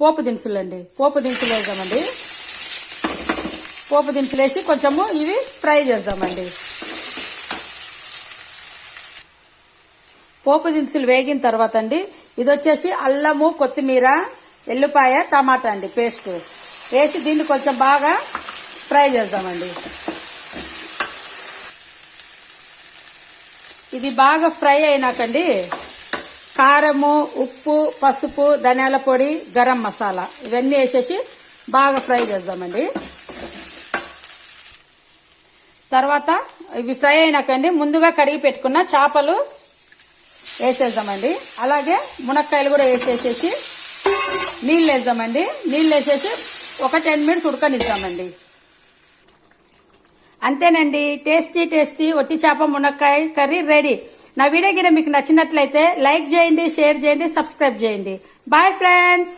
పోపు దినుసులు అండి పోపు దినుసులు వేద్దామండి. పోపు దినుసులు వేసి కొంచెము ఇవి ఫ్రై చేద్దామండి. పోపు దినుసులు వేగిన తర్వాత అండి ఇది వచ్చేసి అల్లము కొత్తిమీర ఎల్లిపాయ టమాటా అండి పేస్ట్. వేసి దీన్ని కొంచెం బాగా ఫ్రై చేద్దామండి. ఇది బాగా ఫ్రై అయినాకండి కారము ఉప్పు పసుపు ధనియాల పొడి గరం మసాలా. ఇవన్నీ వేసేసి బాగా ఫ్రై చేద్దామండి. తర్వాత ఇవి ఫ్రై అయినాకండి ముందుగా కడిగి పెట్టుకున్న చేపలు వేసేద్దామండి. అలాగే మునక్కాయలు కూడా వేసేసేసి నీళ్ళు వేద్దామండి. నీళ్ళు వేసేసి ఒక టెన్ మినిట్స్ ఉడకనిద్దామండి. అంతేనండి. టేస్టీ టేస్టీ ఒట్టి చేప మునక్కాయ కర్రీ రెడీ. నా వీడియో గిన మీకు నచ్చినట్లయితే లైక్ చేయండి షేర్ చేయండి సబ్స్క్రైబ్ చేయండి. Bye friends